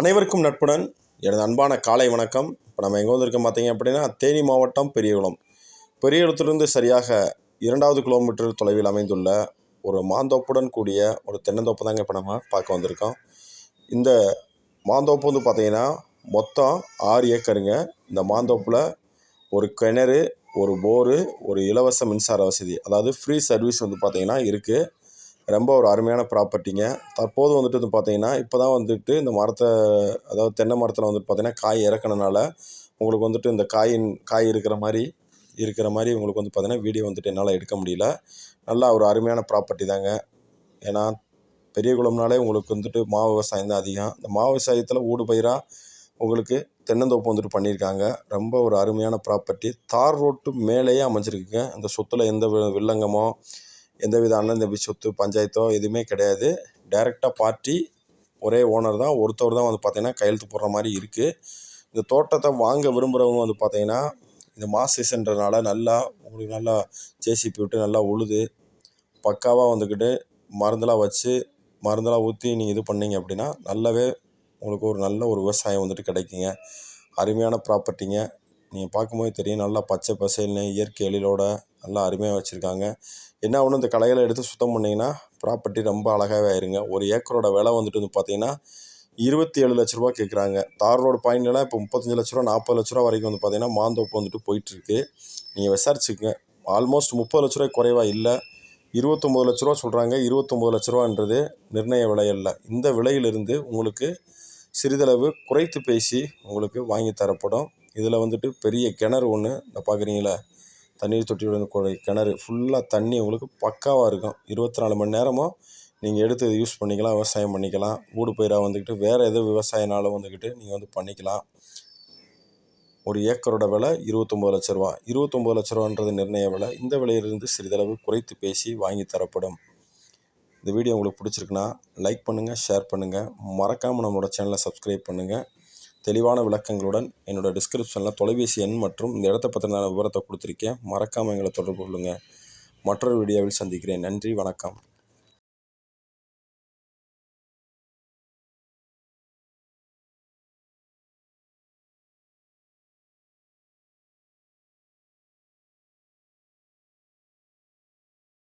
அனைவருக்கும் நட்புடன். எனது அன்பான காலை வணக்கம். இப்போ நம்ம எங்கே வந்திருக்கோம் பார்த்தீங்க அப்படின்னா தேனி மாவட்டம் பெரியகுளம். பெரியகுளத்திலிருந்து சரியாக இரண்டாவது கிலோமீட்டர் தொலைவில் அமைந்துள்ள ஒரு மாந்தோப்புடன் கூடிய ஒரு தென்னந்தோப்பு தாங்க இப்போ நம்ம பார்க்க வந்திருக்கோம். இந்த மாந்தோப்பு வந்து பார்த்தீங்கன்னா மொத்தம் ஆறு ஏக்கருங்க. இந்த மாந்தோப்பில் ஒரு கிணறு ஒரு போரு ஒரு இலவச மின்சார வசதி அதாவது ஃப்ரீ சர்வீஸ் வந்து பார்த்தீங்கன்னா இருக்குது ரொம்ப ஒரு அருமையான ப்ராப்பர்ட்டிங்க தற்போது வந்துட்டு வந்து பார்த்தீங்கன்னா இப்போ தான் வந்துட்டு இந்த மரத்தை அதாவது தென்னை மரத்தில் வந்துட்டு பார்த்தீங்கன்னா காய் இறக்குனனால உங்களுக்கு வந்துட்டு இந்த காயின் காய் இருக்கிற மாதிரி இருக்கிற மாதிரி உங்களுக்கு வந்து பார்த்தீங்கன்னா வீடியோ வந்துட்டு என்னால் எடுக்க முடியல. நல்லா ஒரு அருமையான ப்ராப்பர்ட்டி தாங்க. ஏன்னா பெரிய குளம்னாலே உங்களுக்கு வந்துட்டு மா விவசாயம் தான் அதிகம். இந்த மா விவசாயத்தில் ஊடு பயிராக உங்களுக்கு தென்னந்தோப்பு வந்துட்டு பண்ணியிருக்காங்க ரொம்ப ஒரு அருமையான ப்ராப்பர்ட்டி தார் ரோட்டு மேலேயே அமைஞ்சிருக்குங்க. அந்த சொத்தில் எந்த வில்லங்கமோ எந்தவித அண்ணன் தம்பி சொத்து பஞ்சாயத்தோ எதுவுமே கிடையாது. டைரெக்டாக பார்ட்டி ஒரே ஓனர் தான். ஒருத்தவர் தான் வந்து பார்த்தீங்கன்னா கையெழுத்து போடுற மாதிரி இருக்குது இந்த தோட்டத்தை வாங்க விரும்புகிறவங்க வந்து பார்த்திங்கன்னா இந்த மாஸ் சீசன்றனால நல்லா உங்களுக்கு நல்லா ஜேசிபி விட்டு நல்லா உழுது பக்காவாக வந்துக்கிட்டு மருந்தெல்லாம் வச்சு மருந்தெல்லாம் ஊற்றி நீங்கள் இது பண்ணீங்க அப்படின்னா நல்லாவே உங்களுக்கு ஒரு நல்ல ஒரு விவசாயம் வந்துட்டு கிடைக்குங்க. அருமையான ப்ராப்பர்ட்டிங்க நீங்கள் பார்க்கும்போது தெரியும் நல்லா பச்சை பசேல்னு இயற்கை எழிலோட நல்லா அருமையாக வச்சுருக்காங்க. என்ன ஒன்று இந்த களைகளை எடுத்து சுத்தம் பண்ணிங்கன்னா ப்ராப்பர்ட்டி ரொம்ப அழகாகவே ஆயிருங்க. ஒரு ஏக்கரோட விலை வந்துட்டு வந்து பார்த்தீங்கன்னா இருபத்தி ஏழு லட்ச ரூபா கேட்குறாங்க தார் ரோடு பாயிண்ட்லாம் இப்போ முப்பத்தஞ்சு லட்ச ரூபா நாற்பது லட்ச ரூபா வரைக்கும் வந்து பார்த்தீங்கன்னா மாந்தோப்பு வந்துட்டு போயிட்டுருக்கு. நீங்கள் விசாரிச்சுக்கங்க. ஆல்மோஸ்ட் முப்பது லட்ச ரூபாய் குறைவாக இல்லை. இருபத்தொம்போது லட்ச ரூபா சொல்கிறாங்க இருபத்தொம்போது லட்ச ரூபான்றது நிர்ணய விலையல்ல இந்த விலையிலிருந்து உங்களுக்கு சிறிதளவு குறைத்து பேசி உங்களுக்கு வாங்கி தரப்படும். இதில் வந்துட்டு பெரிய கிணறு ஒன்று இந்த பார்க்குறீங்களா தண்ணீர் தொட்டியுடன் கூடிய கிணறு. ஃபுல்லாக தண்ணி உங்களுக்கு பக்காவாக இருக்கும். இருபத்தி நாலு மணி நேரமும் நீங்கள் எடுத்து இதை யூஸ் பண்ணிக்கலாம் விவசாயம் பண்ணிக்கலாம். ஊடு பயிராக வந்துக்கிட்டு வேறு எது விவசாயனாலும் வந்துக்கிட்டு நீங்கள் வந்து பண்ணிக்கலாம். ஒரு ஏக்கரோட விலை இருபத்தொம்போது லட்ச ரூபா. இருபத்தொம்போது லட்ச ரூபான்றது நிர்ணய விலை. இந்த விலையிலிருந்து சிறிதளவு குறைத்து பேசி வாங்கி தரப்படும். இந்த வீடியோ உங்களுக்கு பிடிச்சிருக்குன்னா லைக் பண்ணுங்கள் ஷேர் பண்ணுங்கள் மறக்காமல் நம்மளோட சேனலை சப்ஸ்கிரைப் பண்ணுங்கள் தெளிவான விளக்கங்களுடன் என்னோடய டிஸ்கிரிப்ஷனில் தொலைபேசி எண் மற்றும் இந்த இடத்த பற்றின விவரத்தை கொடுத்துருக்கேன். மறக்காமல் எங்களை தொடர்பு கொள்ளுங்கள் மற்றொரு வீடியோவில் சந்திக்கிறேன். நன்றி. வணக்கம்.